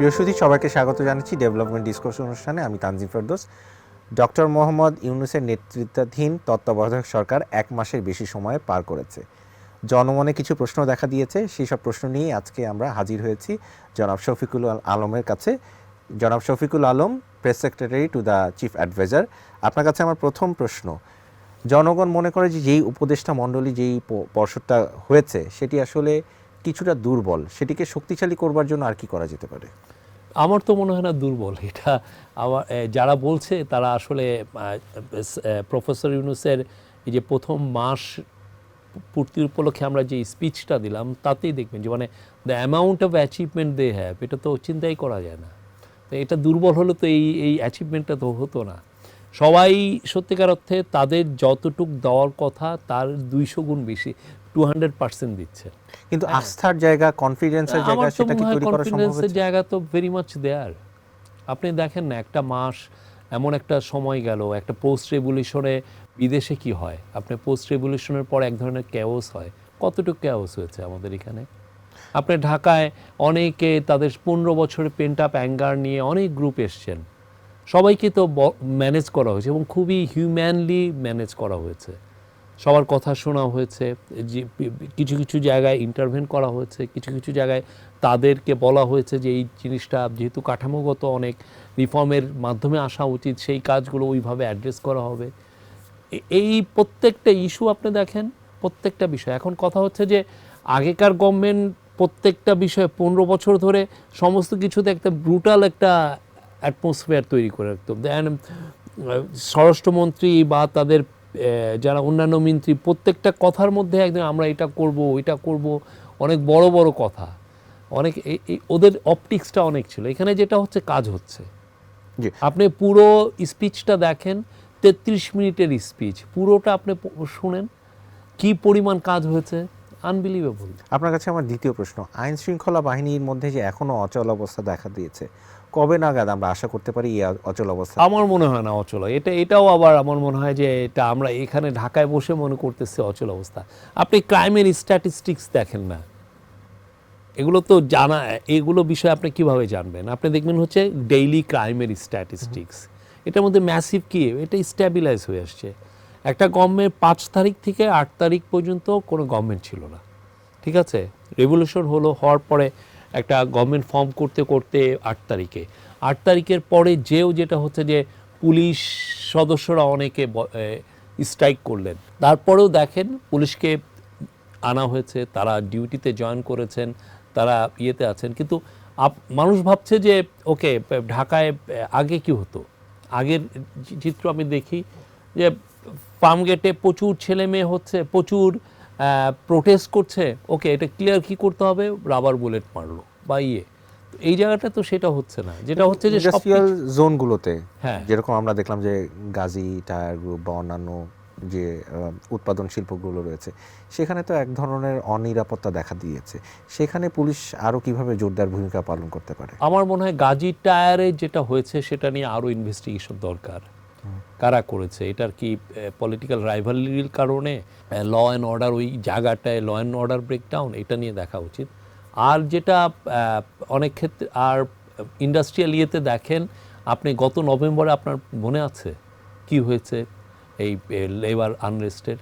প্রিয় সুধী, সবাইকে স্বাগত জানাচ্ছি ডেভেলপমেন্ট ডিসকোর্স অনুষ্ঠানে। আমি তানজিম ফেরদোস। ডক্টর মোহাম্মদ ইউনুসের নেতৃত্বাধীন তত্ত্বাবধায়ক সরকার এক মাসের বেশি সময় পার করেছে। জনমনে কিছু প্রশ্ন দেখা দিয়েছে সেই সব প্রশ্ন নিয়ে আজকে আমরা হাজির হয়েছি জনাব শফিকুল আল- আলমের কাছে। জনাব Shafiqul Alam, press secretary to the chief adviser, আপনার কাছে আমার প্রথম প্রশ্ন। জনগণ মনে করে যে যেই উপদেষ্টা মণ্ডলী যেই পর্ষদটা হয়েছে, সেটি আসলে কিছুটা দুর্বল। সেটিকে শক্তিশালী করবার জন্য আর কি করা যেতে পারে? আমার তো মনে হয় না দুর্বল। এটা আমার যারা বলছে তারা আসলে প্রফেসর ইউনুসের এই যে প্রথম মাস পূর্তির উপলক্ষে আমরা যে স্পিচটা দিলাম, তাতেই দেখবেন যে মানে the amount of achievement they have এটা তো চিন্তাই করা যায় না। তো এটা দুর্বল হলে তো এই এই অ্যাচিভমেন্টটা তো হতো না। সবাই সত্যিকার অর্থে তাদের যতটুক দেওয়ার কথা তার দুইশো গুণ বেশি। টু হান্ড্রেড পার্সেন্ট দিচ্ছে। কিন্তু আস্থার জায়গা কনফিডেন্সের জায়গা সেটা কি তৈরি করা সম্ভব হয়েছে? জায়গা তো ভেরি মাচ দেয়ার আপনি দেখেন না একটা মাস এমন একটা সময় গেল একটা পোস্ট রেভলিউশনে বিদেশে কি হয়? আপনি পোস্ট রেভলিউশনের পর এক ধরনের ক্যাওস হয়। কতটুকু ক্যাওস হয়েছে আমাদের এখানে? আপনি ঢাকায় অনেকে তাদের পনেরো বছরের পেন্ট আপ অ্যাঙ্গার নিয়ে অনেক গ্রুপ এসছেন। সবাইকে তো ম্যানেজ করা হয়েছে এবং খুবই হিউম্যানলি ম্যানেজ করা হয়েছে। সবার কথা শোনা হয়েছে কিছু কিছু জায়গায় ইন্টারভেন করা হয়েছে, কিছু কিছু জায়গায় তাদেরকে বলা হয়েছে যে এই জিনিসটা যেহেতু কাঠামোগত অনেক রিফর্মের মাধ্যমে আসা উচিত, সেই কাজগুলো ওইভাবে অ্যাড্রেস করা হবে। এই প্রত্যেকটা ইস্যু আপনি দেখেন, প্রত্যেকটা বিষয়। এখন কথা হচ্ছে যে আগেকার গভর্নমেন্ট প্রত্যেকটা বিষয়ে পনেরো বছর ধরে সমস্ত কিছুতে একটা ব্রুটাল একটা অ্যাটমসফিয়ার তৈরি করে রাখতো। দেন স্বরাষ্ট্রমন্ত্রী বা তাদের যারা অন্যান্য মন্ত্রী প্রত্যেকটা কথার মধ্যে একদম আমরা এটা করব এটা করব অনেক বড় বড় কথা। অনেক ওদের অপটিক্সটা অনেক ছিল। এখানে যেটা হচ্ছে কাজ হচ্ছে। আপনি পুরো স্পিচটা দেখেন তেত্রিশ মিনিটের স্পিচ পুরোটা আপনি শুনেন কি পরিমাণ কাজ হয়েছে আনবিলিভেবল আপনার কাছে আমার দ্বিতীয় প্রশ্ন। আইন শৃঙ্খলা বাহিনীর মধ্যে যে এখনও অচল অবস্থা দেখা দিয়েছে কবে নাগাদ আমরা আশা করতে পারি এই অচল অবস্থা? আমার মনে হয় না অচল এটা, এটাও আবার আমার মনে হয় যে এটা আমরা এখানে ঢাকায় বসে মনে করতেছি অচল অবস্থা। আপনি ক্রাইমের স্ট্যাটিস্টিক্স দেখেন না। এগুলো তো জানা, এগুলো বিষয়ে আপনি কীভাবে জানবেন? আপনি দেখবেন হচ্ছে ডেইলি ক্রাইমের স্ট্যাটিস্টিক্স এটার মধ্যে ম্যাসিভ কি? এটা স্ট্যাবিলাইজ হয়ে আসছে। একটা গভর্নমেন্ট পাঁচ তারিখ থেকে আট তারিখ পর্যন্ত কোনো গভর্নমেন্ট ছিল না। ঠিক আছে? রেভলিউশন হলো, হওয়ার পরে একটা গভর্নমেন্ট ফর্ম করতে করতে আট তারিখে। আট তারিখের পরে যেও যেটা হচ্ছে যে পুলিশ সদস্যরা অনেকে স্ট্রাইক করলেন। তারপরেও দেখেন পুলিশকে আনা হয়েছে, তারা ডিউটিতে জয়েন করেছেন, তারা ইয়েতে আছেন। কিন্তু আপ- মানুষ ভাবছে যে, ওকে, ঢাকায় আগে কি হতো? আগের চিত্র আমি দেখি যে ফার্ম গেটে প্রচুর ছেলে মেয়ে হচ্ছে, প্রচুর প্রোটেস্ট করছে ওকে এটা ক্লিয়ার কি করতে হবে? রাবার বুলেট মারলো বা ইয়ে। এই জায়গাটা তো সেটা হচ্ছে না যেটা হচ্ছে যে ইন্ডাস্ট্রিয়াল জোনগুলোতে হ্যাঁ। যেরকম আমরা দেখলাম যে গাজী টায়ার গ্রুপ বা অন্যান্য যে উৎপাদন শিল্পগুলো রয়েছে সেখানে তো এক ধরনের অনিরাপত্তা দেখা দিয়েছে। সেখানে পুলিশ আরও কীভাবে জোরদার ভূমিকা পালন করতে পারে? আমার মনে হয় গাজী টায়ারে যেটা হয়েছে সেটা নিয়ে আরও ইনভেস্টিগেশন দরকার। কারা করেছে? এটার কি পলিটিক্যাল রাইভালির কারণে ল অ্যান্ড অর্ডার ওই জায়গাটায় ল অ্যান্ড অর্ডার ব্রেকডাউন এটা নিয়ে দেখা উচিত। আর যেটা অনেক ক্ষেত্রে, আর ইন্ডাস্ট্রিয়াল ইয়েতে দেখেন, আপনি গত নভেম্বরে আপনার মনে আছে কি হয়েছে এই লেবার আনরেস্টের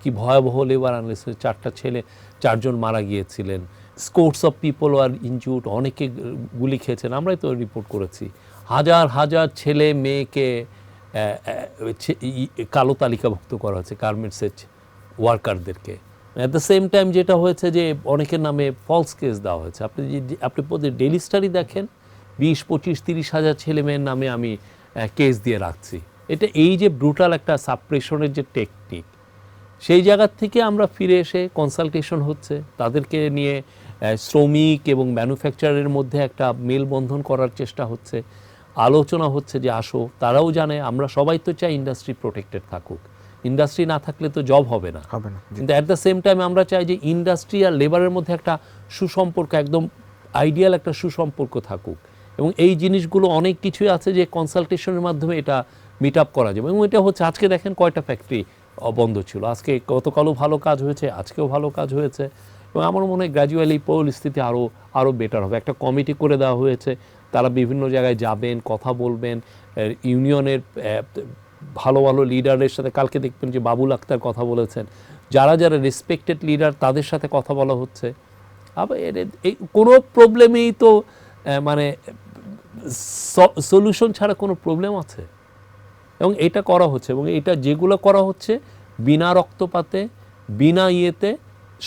কি ভয়াবহ লেবার আনরেস্টের চারটা ছেলে, চারজন মারা গিয়েছিলেন। স্কোর্টস অফ পিপল আর ইনজুড অনেকে গুলি খেয়েছেন, আমরাই তো রিপোর্ট করেছি। হাজার হাজার ছেলে, মেয়েকে কালো তালিকাভুক্ত করা হয়েছে গার্মেন্টসের ওয়ার্কারদেরকে অ্যাট দ্য সেম টাইম যেটা হয়েছে যে অনেকের নামে ফলস কেস দেওয়া হয়েছে। আপনি যে আপনি প্রতি ডেলি স্টাডি দেখেন, বিশ, পঁচিশ, তিরিশ হাজার ছেলে মেয়ের নামে আমি কেস দিয়ে রাখছি। এটা এই যে ব্রুটাল একটা সাপ্রেশনের যে টেকনিক সেই জায়গার থেকে আমরা ফিরে এসে কনসালটেশন হচ্ছে। তাদেরকে নিয়ে শ্রমিক এবং ম্যানুফ্যাকচারের মধ্যে একটা মেলবন্ধন করার চেষ্টা হচ্ছে। আলোচনা হচ্ছে যে আসো তারাও জানে আমরা সবাই তো চাই ইন্ডাস্ট্রি প্রোটেক্টেড থাকুক। ইন্ডাস্ট্রি না থাকলে তো জব হবে না। হবে না কিন্তু অ্যাট দ্য সেম টাইম আমরা চাই যে ইন্ডাস্ট্রি আর লেবারের মধ্যে একটা সুসম্পর্ক একদম আইডিয়াল একটা সুসম্পর্ক থাকুক। এবং এই জিনিসগুলো অনেক কিছুই আছে যে কনসালটেশনের মাধ্যমে এটা মিট আপ করা যাবে। এবং এটা হচ্ছে আজকে দেখেন কয়টা ফ্যাক্টরি বন্ধ ছিল। আজকে গতকালও ভালো কাজ হয়েছে আজকেও ভালো কাজ হয়েছে। এবং আমার মনে হয় গ্র্যাজুয়ালি পরিস্থিতি আরও আরও বেটার হবে। একটা কমিটি করে দেওয়া হয়েছে। তারা বিভিন্ন জায়গায় যাবেন, কথা বলবেন ইউনিয়নের ভালো ভালো লিডারের সাথে কালকে দেখবেন যে বাবুল আক্তার কথা বলেছেন। যারা যারা রেসপেক্টেড লিডার তাদের সাথে কথা বলা হচ্ছে। আবার এই কোনো প্রবলেমেই তো মানে সলিউশন ছাড়া কোনো প্রবলেম আছে। এবং এটা করা হচ্ছে এবং এটা যেগুলো করা হচ্ছে, বিনা রক্তপাতে, বিনা ইয়েতে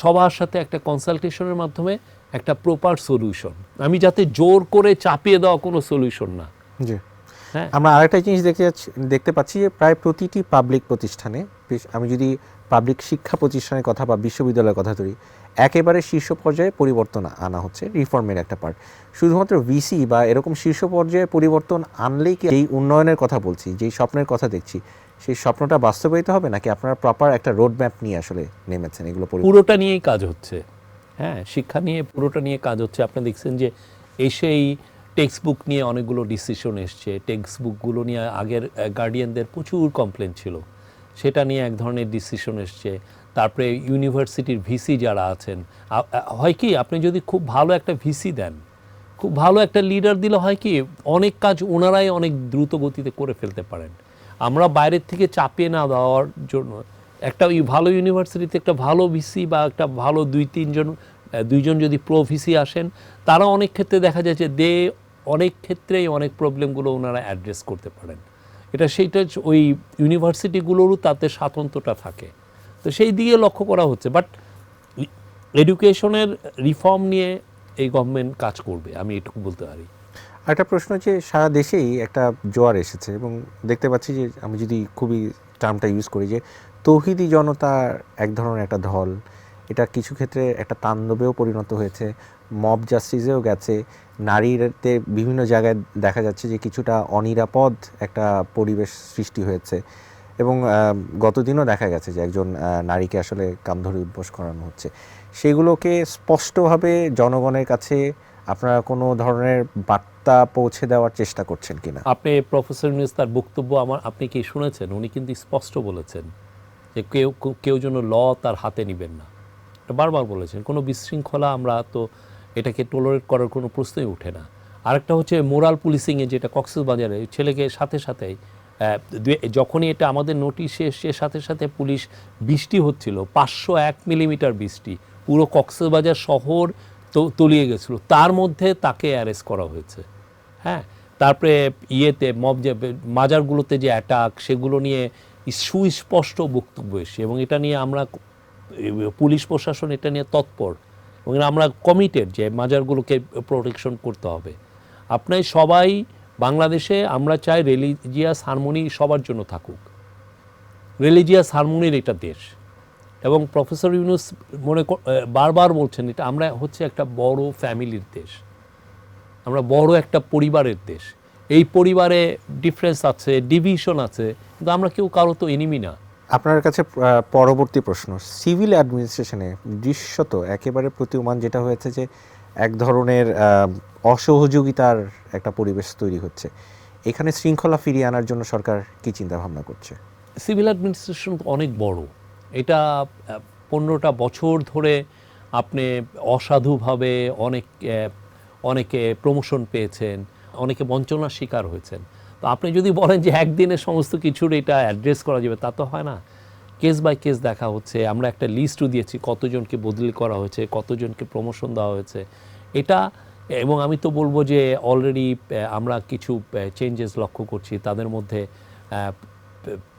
সবার সাথে একটা কনসালটেশনের মাধ্যমে একটা প্রপার সলিউশন আমি যাতে জোর করে চাপিয়ে দেওয়া কোনো সলিউশন না। জি। হ্যাঁ? আমরা আরেকটা জিনিস দেখতে যাচ্ছি দেখতে পাচ্ছি যে প্রায় প্রতিটি পাবলিক প্রতিষ্ঠানে আমি যদি পাবলিক শিক্ষা প্রতিষ্ঠানের কথা বা বিশ্ববিদ্যালয়ের কথা ধরি একেবারে শীর্ষ পর্যায়ে পরিবর্তন আনা হচ্ছে রিফর্মের একটা পার্ট শুধুমাত্র ভিসি বা এরকম শীর্ষ পর্যায়ে পরিবর্তন আনলেই কি এই উন্নয়নের কথা বলছি যেই স্বপ্নের কথা দেখছি সেই স্বপ্নটা বাস্তবায়িত হবে নাকি আপনারা প্রপার একটা রোড ম্যাপ নিয়ে আসলে নেমেছেন এগুলো পরি- পুরোটা নিয়েই কাজ হচ্ছে। হ্যাঁ শিক্ষা নিয়ে, পুরোটা নিয়ে কাজ হচ্ছে। আপনি দেখছেন যে এসেই টেক্সট বুক নিয়ে অনেকগুলো ডিসিশন এসছে। টেক্সট বুকগুলো নিয়ে আগের গার্ডিয়ানদের প্রচুর কমপ্লেন ছিল। সেটা নিয়ে এক ধরনের ডিসিশন এসছে। তারপরে ইউনিভার্সিটির ভিসি যারা আছেন হয় কি, আপনি যদি খুব ভালো একটা ভিসি দেন, খুব ভালো একটা লিডার দিলে হয় কি, অনেক কাজ ওনারাই অনেক দ্রুত গতিতে করে ফেলতে পারেন। আমরা বাইরের থেকে চাপিয়ে না দেওয়ার জন্য একটা ভালো ইউনিভার্সিটিতে একটা ভালো ভিসি বা একটা ভালো দুই, তিনজন দুইজন যদি প্রো ভিসি আসেন, তারা অনেক ক্ষেত্রে দেখা যায় যে দে অনেক ক্ষেত্রেই অনেক প্রবলেমগুলো ওনারা অ্যাড্রেস করতে পারেন। এটা সেইটা ওই ইউনিভার্সিটিগুলোরও তাতে স্বাতন্ত্রটা থাকে। তো সেই দিকে লক্ষ্য করা হচ্ছে। বাট এডুকেশনের রিফর্ম নিয়ে এই গভর্নমেন্ট কাজ করবে, আমি এটুকু বলতে পারি। একটা প্রশ্ন হচ্ছে, সারা দেশেই একটা জোয়ার এসেছে এবং দেখতে পাচ্ছি যে আমি যদি খুবই টার্মটা ইউজ করি যে তৌহিদি জনতার এক ধরনের একটা ঢল। এটা কিছু ক্ষেত্রে একটা তাণ্ডবেও পরিণত হয়েছে। মব জাস্টিসেও গেছে। নারীদের বিভিন্ন জায়গায় দেখা যাচ্ছে যে কিছুটা অনিরাপদ একটা পরিবেশ সৃষ্টি হয়েছে। এবং গতদিনও দেখা গেছে যে একজন নারীকে আসলে কামধরে উদ্বোস করানো হচ্ছে। সেগুলোকে স্পষ্টভাবে জনগণের কাছে আপনারা কোনো ধরনের বার্তা পৌঁছে দেওয়ার চেষ্টা করছেন কিনা? আপনি প্রফেসর ইউনুস, তার বক্তব্য আমার, আপনি কি শুনেছেন? উনি কিন্তু স্পষ্ট বলেছেন। যে কেউ কেউ যেন ল তার হাতে নেবেন না। এটা বারবার বলেছেন, কোনো বিশৃঙ্খলা আমরা তো এটাকে টলারেট করার কোনো প্রশ্নই ওঠে না। আরেকটা হচ্ছে মোরাল পুলিশিংয়ে যেটা কক্সবাজারে ছেলেকে সাথে সাথে যখনই এটা আমাদের নোটিশে এসছে সাথে সাথে পুলিশ বৃষ্টি হচ্ছিল, পাঁচশো এক মিলিমিটার বৃষ্টি, পুরো কক্সবাজার শহর তো, তলিয়ে গেছিল। তার মধ্যে তাকে অ্যারেস্ট করা হয়েছে। হ্যাঁ তারপরে ইয়েতে, মব যে, মাজারগুলোতে যে অ্যাটাক সেগুলো নিয়ে সুস্পষ্ট বক্তব্য এসছে এবং এটা নিয়ে আমরা পুলিশ প্রশাসন এটা নিয়ে তৎপর এবং আমরা কমিটেড যে মাজারগুলোকে প্রোটেকশন করতে হবে। আপনার সবাই বাংলাদেশে আমরা চাই রিলিজিয়াস হারমোনি সবার জন্য থাকুক। রিলিজিয়াস হারমোনির এটা দেশ। এবং প্রফেসর ইউনুস মনে বারবার বলছেন এটা আমরা হচ্ছে একটা বড় ফ্যামিলির দেশ। আমরা বড় একটা পরিবারের দেশ। এই পরিবারে ডিফারেন্স আছে ডিভিশন আছে কিন্তু আমরা কেউ কারও তো এনিমি না। আপনার কাছে পরবর্তী প্রশ্ন। সিভিল অ্যাডমিনিস্ট্রেশনে দৃশ্যত একেবারে প্রতীয়মান যেটা হয়েছে যে এক ধরনের অসহযোগিতার একটা পরিবেশ তৈরি হচ্ছে। এখানে শৃঙ্খলা ফিরিয়ে আনার জন্য সরকার কি চিন্তা ভাবনা করছে? সিভিল অ্যাডমিনিস্ট্রেশন অনেক বড়। এটা পনেরোটা বছর ধরে আপনি অসাধুভাবে অনেক অনেকে প্রমোশন পেয়েছেন। অনেকে বঞ্চনার শিকার হয়েছেন। তো আপনি যদি বলেন যে একদিনে সমস্ত কিছুর এটা অ্যাড্রেস করা যাবে, তা তো হয় না। কেস বাই কেস দেখা হচ্ছে, আমরা একটা লিস্টও দিয়েছি, কতজনকে বদলি করা হয়েছে, কতজনকে প্রমোশন দেওয়া হয়েছে। এটা, এবং আমি তো বলব যে অলরেডি আমরা কিছু চেঞ্জেস লক্ষ্য করছি। তাদের মধ্যে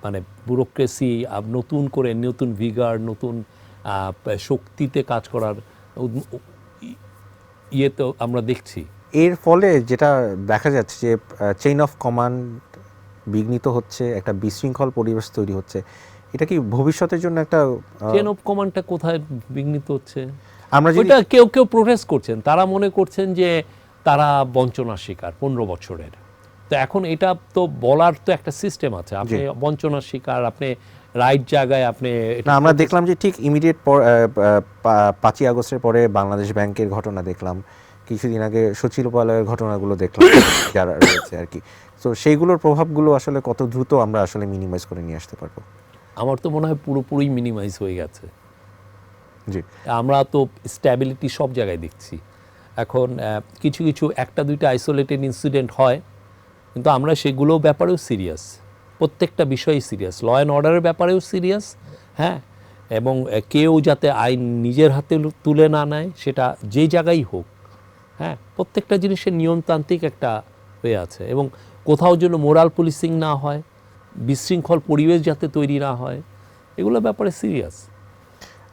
মানে ব্যুরোক্রেসি নতুন করে নতুন ভিগার নতুন শক্তিতে কাজ করার ইয়ে তো আমরা দেখছি। এর ফলে যেটা দেখা যাচ্ছে যে চেইন অফ কমান্ড বিঘ্নিত হচ্ছে একটা বিশৃঙ্খল পরিবেশ তৈরি হচ্ছে। এটা কি ভবিষ্যতের জন্য একটা চেন অফ কমান্ডটা কোথায় বিঘ্নিত হচ্ছে? আমরা ওইটা কেউ কেউ প্রোটেস্ট করছেন। তারা মনে করছেন যে তারা বঞ্চনার শিকার পনেরো বছরের। তো এখন এটা তো বলার তো একটা সিস্টেম আছে। আপনি বঞ্চনার শিকার আপনি রাইট জায়গায় আপনি না আমরা দেখলাম যে ঠিক ইমিডিয়েট পর পাঁচই আগস্টের পরে বাংলাদেশ ব্যাংকের ঘটনা দেখলাম। কিছুদিন আগে সচিবালয়ের ঘটনাগুলো দেখলাম যারা রয়েছে আর কি। তো সেইগুলোর প্রভাবগুলো আসলে কত দ্রুত আমরা আসলে মিনিমাইজ করে নিয়ে আসতে পারব? আমার তো মনে হয় পুরোপুরি মিনিমাইজ হয়ে গেছে। জি। আমরা তো স্ট্যাবিলিটি সব জায়গায় দেখছি। এখন কিছু কিছু একটা দুইটা আইসোলেটেড ইনসিডেন্ট হয় কিন্তু আমরা সেগুলো ব্যাপারেও সিরিয়াস প্রত্যেকটা বিষয়েই সিরিয়াস ল অ্যান্ড অর্ডারের ব্যাপারেও সিরিয়াস হ্যাঁ? এবং কেউ যাতে আইন নিজের হাতে তুলে না নেয় সেটা যে জায়গায় হোক হ্যাঁ প্রত্যেকটা জিনিসের নিয়মতান্ত্রিক একটা হয়ে আছে এবং কোথাও যেন মোরাল পুলিশিং না হয় বিশৃঙ্খল পরিবেশ যাতে তৈরি না হয় এগুলো ব্যাপারে সিরিয়াস।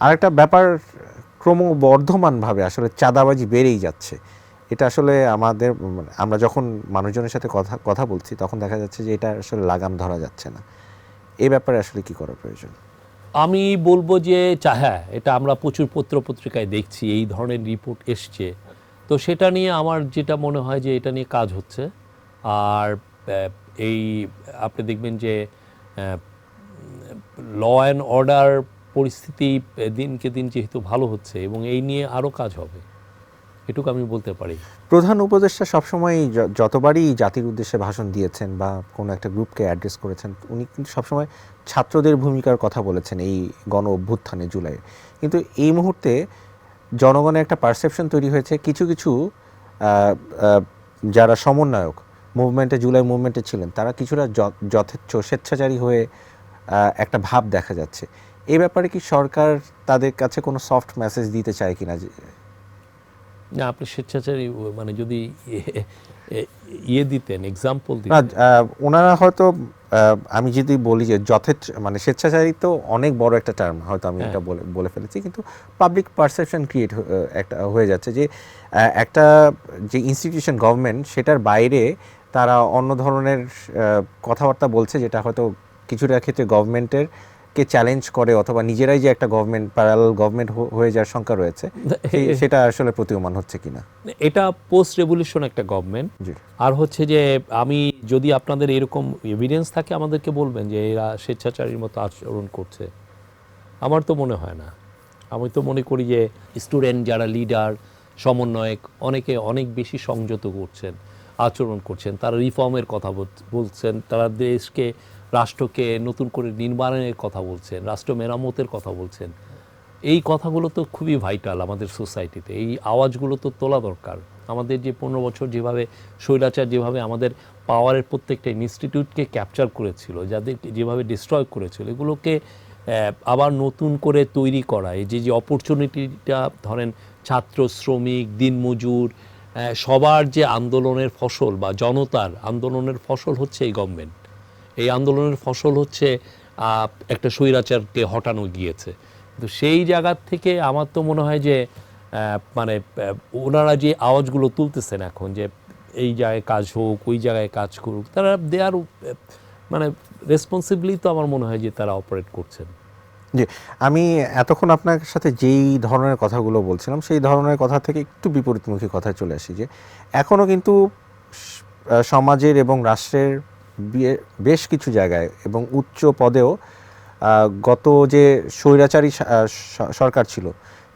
আরেকটা ব্যাপার ক্রমবর্ধমানভাবে আসলে চাঁদাবাজি বেড়েই যাচ্ছে। এটা আসলে আমাদের মানে আমরা যখন মানুষজনের সাথে কথা কথা বলছি তখন দেখা যাচ্ছে যে এটা আসলে লাগাম ধরা যাচ্ছে না। এ ব্যাপারে আসলে কি করা প্রয়োজন? আমি বলব যে হ্যাঁ এটা আমরা প্রচুর পত্র পত্রিকায় দেখছি এই ধরনের রিপোর্ট এসছে। তো সেটা নিয়ে আমার যেটা মনে হয় যে এটা নিয়ে কাজ হচ্ছে। আর এই, আপনি দেখবেন যে ল অ্যান্ড অর্ডার পরিস্থিতি দিনকে দিন যেহেতু ভালো হচ্ছে এবং এই নিয়ে আরও কাজ হবে, এটুকু আমি বলতে পারি। প্রধান উপদেষ্টা সবসময় যতবারই জাতির উদ্দেশ্যে ভাষণ দিয়েছেন বা কোনো একটা গ্রুপকে অ্যাড্রেস করেছেন, উনি কিন্তু সবসময় ছাত্রদের ভূমিকার কথা বলেছেন এই গণ অভ্যুত্থানে জুলাই। কিন্তু এই মুহূর্তে জনগণের একটা পারসেপশন তৈরি হয়েছে। কিছু কিছু যারা সমন্বয়ক মুভমেন্টে জুলাই মুভমেন্টে ছিলেন তারা কিছুটা যথেচ্ছ স্বেচ্ছাচারী হয়ে একটা ভাব দেখা যাচ্ছে। এই ব্যাপারে কি সরকার তাদের কাছে কোনো সফট মেসেজ দিতে চায় কিনা? যে না আপনি স্বেচ্ছাচারী মানে যদি ইয়ে- দিতেন এক্সাম্পল ওনারা হয়তো আমি যদি বলি যে যথেচ্ছ মানে স্বেচ্ছাচারিত তো অনেক বড় একটা টার্ম হয়তো আমি হ্যাঁ। এটা বলে বলে ফেলেছি কিন্তু পাবলিক পারসেপশন ক্রিয়েট একটা হয়ে যাচ্ছে যে একটা যে ইনস্টিটিউশন গভর্নমেন্ট সেটার বাইরে তারা অন্য ধরনের কথাবার্তা বলছে যেটা হয়তো কিছুটা ক্ষেত্রে গভর্নমেন্টের কে চ্যালেঞ্জ করে অথবা নিজেরাই যে একটা গভর্নমেন্ট প্যারাল গভর্নমেন্ট হয়ে যাওয়ার শঙ্কা রয়েছে সেটা আসলে প্রতীয়মান হচ্ছে কিনা? এটা পোস্ট রেভলিউশন একটা গভর্নমেন্ট আর হচ্ছে যে আমি যদি আপনাদের এরকম এভিডেন্স থাকে আমাদেরকে বলবেন যে এরা স্বেচ্ছাচারীর মতো আচরণ করছে। আমার তো মনে হয় না। আমি তো মনে করি যে স্টুডেন্ট যারা লিডার সমন্বয়ক অনেকে অনেক বেশি সংযত করছেন আচরণ করছেন। তারা রিফর্মের কথা বল- বলছেন। তারা দেশকে রাষ্ট্রকে নতুন করে নির্মাণের কথা বলছেন, রাষ্ট্র মেরামতের কথা বলছেন। এই কথাগুলো তো খুবই ভাইটাল আমাদের সোসাইটিতে এই আওয়াজগুলো তো তোলা দরকার। আমাদের যে পনেরো বছর যেভাবে স্বৈরাচার, যেভাবে আমাদের পাওয়ারের প্রত্যেকটা ইনস্টিটিউটকে ক্যাপচার করেছিল যাদের যেভাবে ডিস্ট্রয় করেছিল, এগুলোকে আবার নতুন করে তৈরি করা। এই যে যে অপরচুনিটিটা ধরেন ছাত্র, শ্রমিক দিনমজুর সবার যে আন্দোলনের ফসল বা জনতার আন্দোলনের ফসল হচ্ছে এই গভর্নমেন্ট এই আন্দোলনের ফসল হচ্ছে একটা স্বৈরাচারকে হটানো গিয়েছে। তো সেই জায়গার থেকে আমার তো মনে হয় যে মানে ওনারা যে আওয়াজগুলো তুলতেছেন এখন যে এই জায়গায় কাজ হোক, ওই জায়গায় কাজ করুক, তারা দেয়ার মানে রেসপন্সিবলি তো আমার মনে হয় যে তারা অপারেট করছেন। জি, আমি এতক্ষণ আপনার সাথে যেই ধরনের কথাগুলো বলছিলাম, সেই ধরনের কথা থেকে একটু বিপরীতমুখী কথায় চলে আসি যে এখনও কিন্তু সমাজের এবং রাষ্ট্রের বেশ কিছু জায়গায় এবং উচ্চ পদেও গত যে স্বৈরাচারী সরকার ছিল,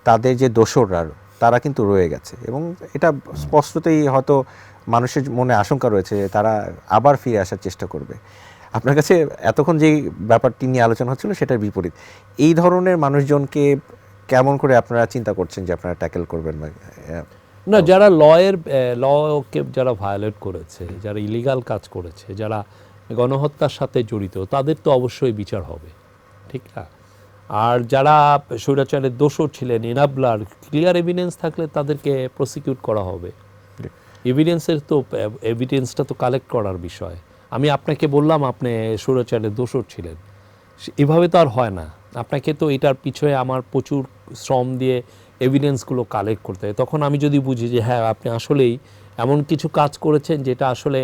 তাদের যে দোসররা, তারা কিন্তু রয়ে গেছে এবং এটা স্পষ্টতই হয়তো মানুষের মনে আশঙ্কা রয়েছে যে তারা আবার ফিরে আসার চেষ্টা করবে। আপনার কাছে এতক্ষণ যেই ব্যাপারটি নিয়ে আলোচনা হচ্ছিল সেটার বিপরীত, এই ধরনের মানুষজনকে কেমন করে আপনারা চিন্তা করছেন যে আপনারা ট্যাকেল করবেন না, যারা লয়ের লকে যারা ভায়োলেট করেছে, যারা ইলিগাল কাজ করেছে, যারা গণহত্যার সাথে জড়িত, তাদের তো অবশ্যই বিচার হবে, ঠিক না? আর যারা স্বৈরাচারের দোষর ছিলেন, এনাবলার ক্লিয়ার এভিডেন্স থাকলে তাদেরকে প্রসিকিউট করা হবে। এভিডেন্সের তো এভিডেন্সটা তো কালেক্ট করার বিষয়। আমি আপনাকে বললাম, আপনি স্বৈরাচারের দোষর ছিলেন। এভাবে তো আর হয় না। আপনাকে তো এটার পিছনে আমার প্রচুর শ্রম দিয়ে এভিডেন্সগুলো কালেক্ট করতে হয়। তখন আমি যদি বুঝি যে হ্যাঁ আপনি আসলেই এমন কিছু কাজ করেছেন যেটা আসলে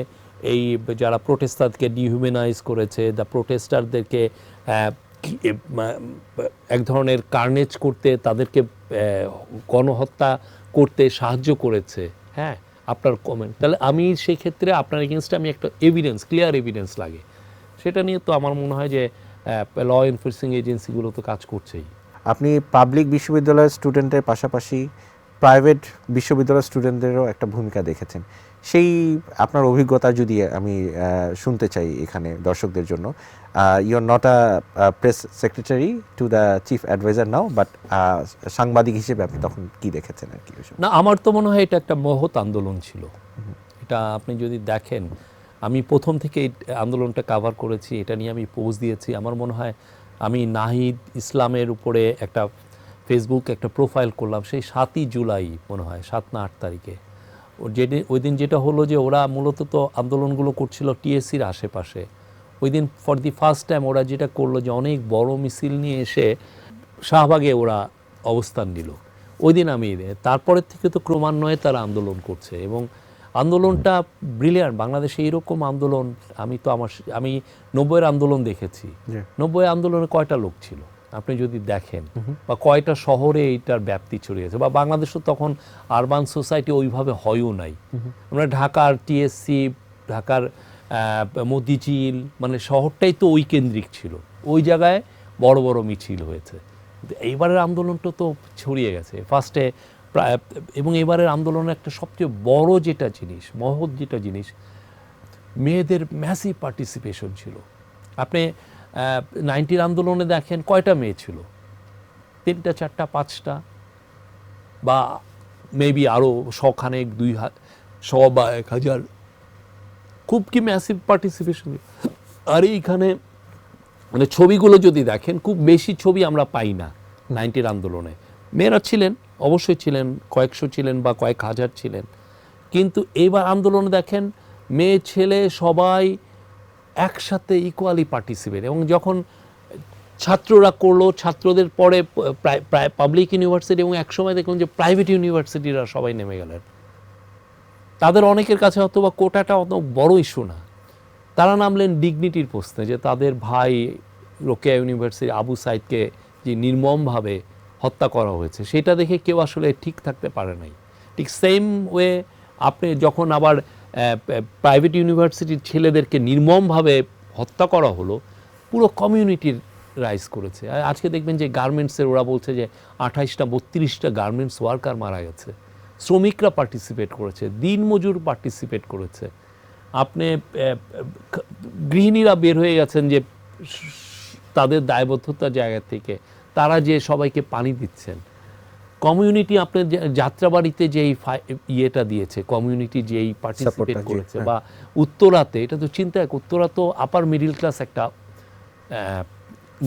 এই যারা প্রোটেস্টারকে ডিহিউম্যানাইজ করেছে দ্য প্রোটেস্টারদেরকে এক ধরনের কার্নেজ করতে, তাদেরকে গণহত্যা করতে সাহায্য করেছে হ্যাঁ আপনার কমেন্ট তাহলে আমি সেই ক্ষেত্রে আপনার এগেনস্টে আমি একটা এভিডেন্স ক্লিয়ার এভিডেন্স লাগে। সেটা নিয়ে তো আমার মনে হয় যে ল এনফোর্সিং এজেন্সিগুলো তো কাজ করছেই। আপনি পাবলিক বিশ্ববিদ্যালয়ের স্টুডেন্টের পাশাপাশি প্রাইভেট বিশ্ববিদ্যালয়ের স্টুডেন্টদেরও একটা ভূমিকা দেখেছেন। সেই আপনার অভিজ্ঞতা যদি আমি শুনতে চাই এখানে দর্শকদের জন্য you are not a press secretary to the chief adviser now but সাংবাদিক হিসেবে আপনি তখন কি দেখেছেন আর কি? না আমার তো মনে হয় এটা একটা মহৎ আন্দোলন ছিল। এটা আপনি যদি দেখেন আমি প্রথম থেকে এই আন্দোলনটা কাভার করেছি এটা নিয়ে আমি পোজ দিয়েছি। আমার মনে হয় আমি নাহিদ ইসলামের উপরে একটা ফেসবুক একটা প্রোফাইল করলাম, সেই সাতই জুলাই মনে হয়, সাত না আট তারিখে। যেদিন ওই দিন যেটা হলো যে ওরা মূলত তো আন্দোলনগুলো করছিল টিএসসির আশেপাশে। ওই দিন ফর দি ফার্স্ট টাইম ওরা যেটা করল যে অনেক বড় মিছিল নিয়ে এসে শাহবাগে ওরা অবস্থান নিল। ওই দিন আমি, তারপরের থেকে তো ক্রমান্বয়ে তারা আন্দোলন করছে এবং আন্দোলনটা ব্রিলিয়ান বাংলাদেশে এইরকম আন্দোলন আমি তো আমার আমি নব্বইয়ের আন্দোলন দেখেছি। নব্বই আন্দোলনে কয়টা লোক ছিল? আপনি যদি দেখেন বা কয়টা শহরে এইটার ব্যাপ্তি ছড়িয়েছে বা বাংলাদেশও তখন আরবান সোসাইটি ওইভাবে হয়ও নাই। আমরা ঢাকার টিএসসি ঢাকার মতিঝিল মানে শহরটাই তো ওই কেন্দ্রিক ছিল। ওই জায়গায় বড় বড় মিছিল হয়েছে। এইবারের আন্দোলনটা তো ছড়িয়ে গেছে। ফার্স্টে প্রায়, এবং এবারের আন্দোলনের একটা সবচেয়ে বড় যেটা জিনিস, মহৎ যেটা জিনিস, মেয়েদের ম্যাসিভ পার্টিসিপেশন ছিল। আপনি নাইনটির আন্দোলনে দেখেন কয়টা মেয়ে ছিল? তিনটা, চারটা, পাঁচটা, বা মেবি আরও শখানেক, দুই হাত, শ বা এক হাজার। খুব কি ম্যাসিভ পার্টিসিপেশন আর এইখানে মানে ছবিগুলো যদি দেখেন, খুব বেশি ছবি আমরা পাই না নাইনটির আন্দোলনে। মেয়েরা ছিলেন, অবশ্যই ছিলেন, কয়েকশো ছিলেন বা কয়েক হাজার ছিলেন। কিন্তু এবার আন্দোলনে দেখেন, মেয়ে, ছেলে সবাই একসাথে ইকুয়ালি পার্টিসিপেট এবং যখন ছাত্ররা করল, ছাত্রদের পরে প্রায় পাবলিক ইউনিভার্সিটি এবং একসময় দেখলাম যে প্রাইভেট ইউনিভার্সিটিরা সবাই নেমে গেলেন। তাদের অনেকের কাছে হয়তো বা কোটাটা অত বড় ইস্যু না। তারা নামলেন ডিগনিটির প্রশ্নে যে তাদের ভাই রোকেয়া ইউনিভার্সিটি আবু সাইদকে যে নির্মমভাবে হত্যা করা হয়েছে। সেটা দেখে কেউ আসলে ঠিক থাকতে পারে নাই। ঠিক সেম ওয়ে আপনি যখন আবার প্রাইভেট ইউনিভার্সিটির ছেলেদেরকে নির্মমভাবে হত্যা করা হলো, পুরো কমিউনিটির রাইজ করেছে। আজকে দেখবেন যে গার্মেন্টসের ওরা বলছে যে আঠাইশটা, বত্রিশটা গার্মেন্টস ওয়ার্কার মারা গেছে। শ্রমিকরা পার্টিসিপেট করেছে, দিনমজুর পার্টিসিপেট করেছে। আপনি গৃহিণীরা বের হয়ে গেছেন যে তাদের দায়বদ্ধতার জায়গা থেকে। তারা যে সবাইকে পানি দিচ্ছেন। কমিউনিটি আপনার যাত্রাবাড়িতে যেই ইয়েটা দিয়েছে কমিউনিটি যেই পার্টিসিপেট করেছে হ্যাঁ। বা উত্তরাতে এটা তো চিন্তা এক উত্তরা তো আপার মিডিল ক্লাস একটা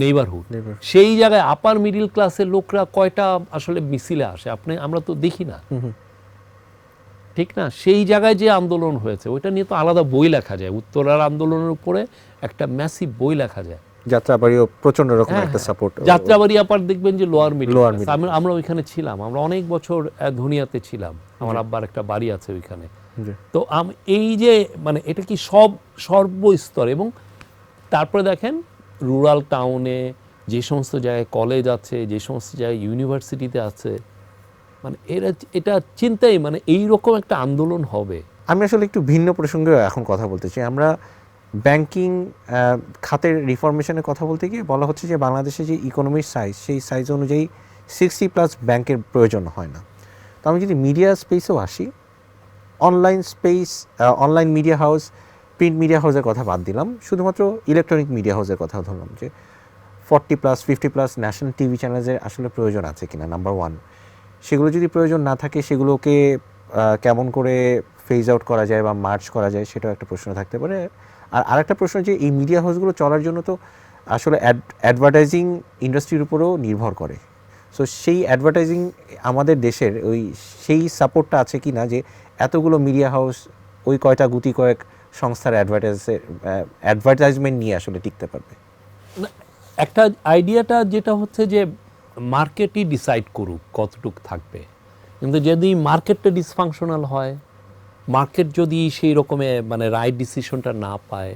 নেইবারহুড সেই জায়গায় আপার মিডিল ক্লাসের লোকরা কয়টা আসলে মিছিলে আসে? আপনি আমরা তো দেখি না। ঠিক না? সেই জায়গায় যে আন্দোলন হয়েছে ওইটা নিয়ে তো আলাদা বই লেখা যায়। উত্তরার আন্দোলনের উপরে একটা ম্যাসিভ বই লেখা যায়। যাত্রাবাড়িও প্রচণ্ড রকম হ্যাঁ, একটা হ্যাঁ। সাপোর্ট যাত্রাবাড়ি আপার দেখবেন যে লোয়ার মিডিল আমরা ওইখানে ছিলাম। আমরা অনেক বছর ধনিয়াতে ছিলাম। আমার আব্বার একটা বাড়ি আছে ওইখানে। তো আম- এই যে মানে এটা কি সব সর্বস্তর এবং তারপরে দেখেন রুরাল টাউনে যে সমস্ত জায়গায় কলেজ আছে যে সমস্ত জায়গায় ইউনিভার্সিটিতে আছে মানে এরা এটা চিন্তাই মানে এই রকম একটা আন্দোলন হবে। আমি আসলে একটু ভিন্ন প্রসঙ্গে এখন কথা বলতে চাই। আমরা ব্যাংকিং খাতের রিফরমেশনের কথা বলতে গিয়ে বলা হচ্ছে যে বাংলাদেশে যে ইকোনমির সাইজ সেই সাইজ অনুযায়ী সিক্সটি প্লাস ব্যাংকের প্রয়োজন হয় না। তো আমি যদি মিডিয়া স্পেসেও আসি online space online media house print media হাউসের কথা বাদ দিলাম। শুধুমাত্র ইলেকট্রনিক মিডিয়া হাউসের কথা ধরলাম যে forty plus fifty plus national TV চ্যানেলের আসলে প্রয়োজন আছে কিনা নাম্বার ওয়ান সেগুলো যদি প্রয়োজন না থাকে, সেগুলোকে কেমন করে ফেজ আউট করা যায় বা মার্চ করা যায়, সেটাও একটা প্রশ্ন থাকতে পারে। আর আরেকটা প্রশ্ন যে এই মিডিয়া হাউসগুলো চলার জন্য তো আসলে অ্যাডভার্টাইজিং ইন্ডাস্ট্রির উপরেও নির্ভর করে। সো সেই অ্যাডভার্টাইজিং আমাদের দেশের ওই সেই সাপোর্টটা আছে কি না যে, এতগুলো মিডিয়া হাউস ওই কয়টা গুটি কয়েক সংস্থার অ্যাডভার্টাইজের অ্যাডভার্টাইজমেন্ট নিয়ে আসলে টিকতে পারবে। একটা আইডিয়াটা যেটা হচ্ছে যে মার্কেটই ডিসাইড করুক কতটুক থাকবে। কিন্তু যদি মার্কেটটা ডিসফাংশনাল হয় মার্কেট যদি সেই রকমে মানে রাইট ডিসিশনটা না পায়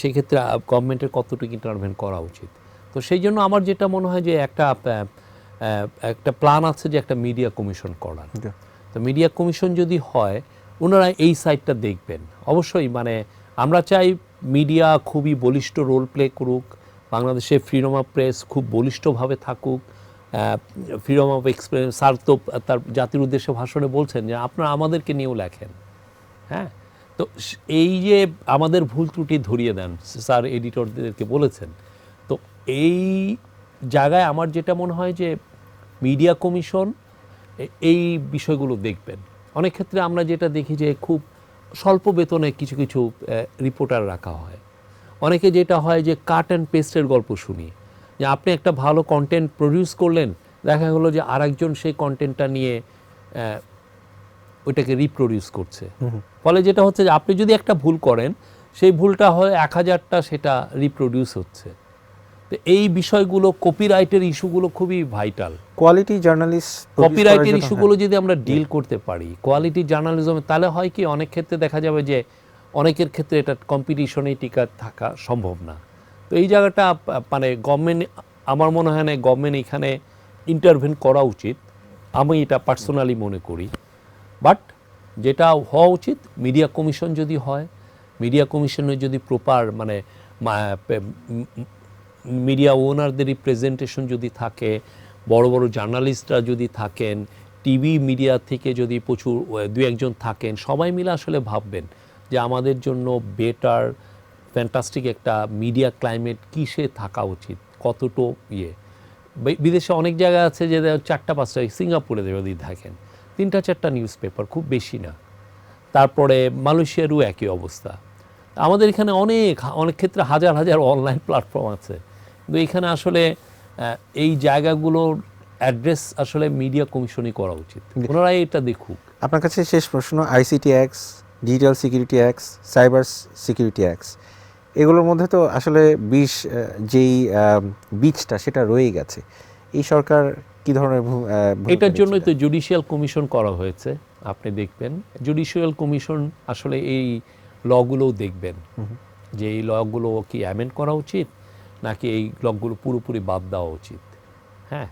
সেক্ষেত্রে গভর্নমেন্টের কতটুকু ইন্টারভেন করা উচিত? তো সেই জন্য আমার যেটা মনে হয় যে একটা একটা প্ল্যান আছে যে একটা মিডিয়া কমিশন করার। তো মিডিয়া কমিশন যদি হয় ওনারা এই সাইডটা দেখবেন। অবশ্যই মানে আমরা চাই মিডিয়া খুবই বলিষ্ঠ রোল প্লে করুক। বাংলাদেশে ফ্রিডম অফ প্রেস খুব বলিষ্ঠভাবে থাকুক। ফ্রিডম অফ এক্সপ্রেস স্যার তার জাতির উদ্দেশ্যে ভাষণে বলছেন যে আপনারা আমাদেরকে নিয়েও লেখেন। হ্যাঁ? তো এই যে আমাদের ভুল ত্রুটি ধরিয়ে দেন স্যার এডিটরদেরকে বলেছেন, তো এই জায়গায় আমার যেটা মনে হয় যে মিডিয়া কমিশন এই বিষয়গুলো দেখবেন। অনেক ক্ষেত্রে আমরা যেটা দেখি যে খুব স্বল্প বেতনে কিছু কিছু রিপোর্টার রাখা হয়। অনেকে যেটা হয় যে কাট অ্যান্ড পেস্টের গল্প শুনি। যে আপনি একটা ভালো কন্টেন্ট প্রডিউস করলেন, দেখা হলো যে আরেকজন সেই কন্টেন্টটা নিয়ে ওইটাকে রিপ্রোডিউস করছে। ফলে যেটা হচ্ছে যে আপনি যদি একটা ভুল করেন সেই ভুলটা হয় এক হাজারটা সেটা রিপ্রোডিউস হচ্ছে। তো এই বিষয়গুলো কপিরাইটের ইস্যুগুলো খুবই ভাইটাল কোয়ালিটি জার্নালিস্ট কপিরাইটের ইস্যুগুলো। যদি আমরা ডিল করতে পারি কোয়ালিটি জার্নালিজম তাহলে হয় কি অনেক ক্ষেত্রে দেখা যাবে যে অনেকের ক্ষেত্রে এটা কম্পিটিশনে টিকা থাকা সম্ভব না। তো এই জায়গাটা মানে গভর্নমেন্ট আমার মনে হয় না গভর্নমেন্ট এখানে ইন্টারভেন করা উচিত। আমি এটা পার্সোনালি মনে করি। বাট যেটা হওয়া উচিত মিডিয়া কমিশন যদি হয় মিডিয়া কমিশনের যদি প্রপার মানে মিডিয়া ওনারদের রিপ্রেজেন্টেশন যদি থাকে, বড় বড় জার্নালিস্টরা যদি থাকেন টিভি মিডিয়া থেকে যদি প্রচুর দু একজন থাকেন, সবাই মিলে আসলে ভাববেন যে আমাদের জন্য বেটার ফ্যান্টাস্টিক একটা মিডিয়া ক্লাইমেট কিসে থাকা উচিত, কতটো ইয়ে। বিদেশে অনেক জায়গা আছে যে, চারটা, পাঁচটা, সিঙ্গাপুরে যদি থাকেন তিনটা চারটা নিউজ পেপার খুব বেশি না। তারপরে মালয়েশিয়ারও একই অবস্থা। আমাদের এখানে অনেক অনেক ক্ষেত্রে হাজার হাজার অনলাইন প্ল্যাটফর্ম আছে। কিন্তু এখানে আসলে এই জায়গাগুলোর অ্যাড্রেস আসলে মিডিয়া কমিশনই করা উচিত। ওনারাই এটা দেখুক। আপনার কাছে শেষ প্রশ্ন ICT acts digital security acts cyber security acts এগুলোর মধ্যে তো আসলে বিষ যেই বীজটা সেটা রয়ে গেছে। এই সরকার কি ধরনের এটার জন্যই তো জুডিশিয়াল কমিশন করা হয়েছে আপনি দেখবেন। জুডিশিয়াল কমিশন আসলে এই লগুলোও দেখবেন যে এই লগুলো কি অ্যামেন্ড করা উচিত নাকি এই লগুলো পুরোপুরি বাদ দেওয়া উচিত? হ্যাঁ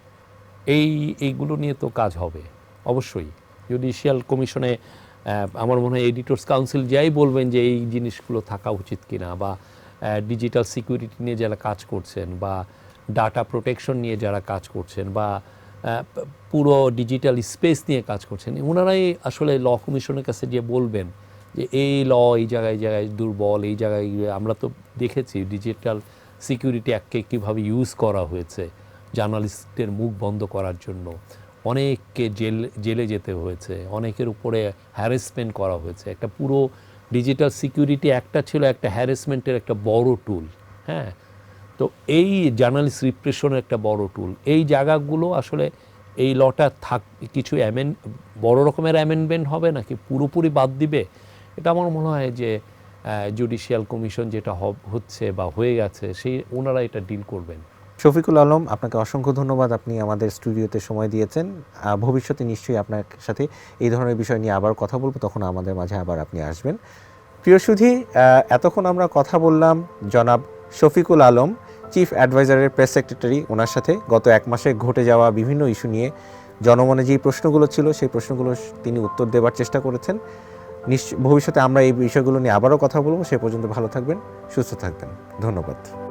এই এইগুলো নিয়ে তো কাজ হবে অবশ্যই। জুডিশিয়াল কমিশনে আমার মনে হয় এডিটর্স কাউন্সিল যাই বলবেন যে এই জিনিসগুলো থাকা উচিত কিনা বা ডিজিটাল সিকিউরিটি নিয়ে যারা কাজ করছেন বা ডাটা প্রোটেকশন নিয়ে যারা কাজ করছেন বা পুরো ডিজিটাল স্পেস নিয়ে কাজ করছেন। ওনারাই আসলে ল কমিশনের কাছে যে বলবেন যে, এই ল এই জায়গায় জায়গায় দুর্বল, এই জায়গায় আমরা তো দেখেছি ডিজিটাল সিকিউরিটি অ্যাক্টকে কীভাবে ইউজ করা হয়েছে জার্নালিস্টের মুখ বন্ধ করার জন্য। অনেককে জেল, জেলে যেতে হয়েছে, অনেকের উপরে হ্যারাসমেন্ট করা হয়েছে। একটা পুরো ডিজিটাল সিকিউরিটি একটা ছিল একটা হ্যারাসমেন্টের একটা বড় টুল হ্যাঁ? তো এই জার্নালিস্ট রিপ্রেশনের একটা বড় টুল এই জায়গাগুলো আসলে এই লটা থাক, কিছু অ্যামেন বড় রকমের অ্যামেন্ডমেন্ট হবে নাকি পুরোপুরি বাদ দিবে? এটা আমার মনে হয় যে জুডিশিয়াল কমিশন যেটা হচ্ছে বা হয়ে গেছে, সেই ওনারা এটা ডিল করবেন। শফিকুল আলম, আপনাকে অসংখ্য ধন্যবাদ। আপনি আমাদের স্টুডিওতে সময় দিয়েছেন। ভবিষ্যতে নিশ্চয়ই আপনার সাথে এই ধরনের বিষয় নিয়ে আবার কথা বলব। তখন আমাদের মাঝে আবার আপনি আসবেন। প্রিয় সুধী এতক্ষণ আমরা কথা বললাম জনাব শফিকুল আলম। চিফ অ্যাডভাইজারের প্রেস সেক্রেটারি ওনার সাথে গত এক মাসে ঘটে যাওয়া বিভিন্ন ইস্যু নিয়ে জনমনে যেই প্রশ্নগুলো ছিল, সেই প্রশ্নগুলো তিনি উত্তর দেবার চেষ্টা করেছেন। ভবিষ্যতে আমরা এই বিষয়গুলো নিয়ে আবারও কথা বলব। সে পর্যন্ত ভালো থাকবেন, সুস্থ থাকবেন। ধন্যবাদ।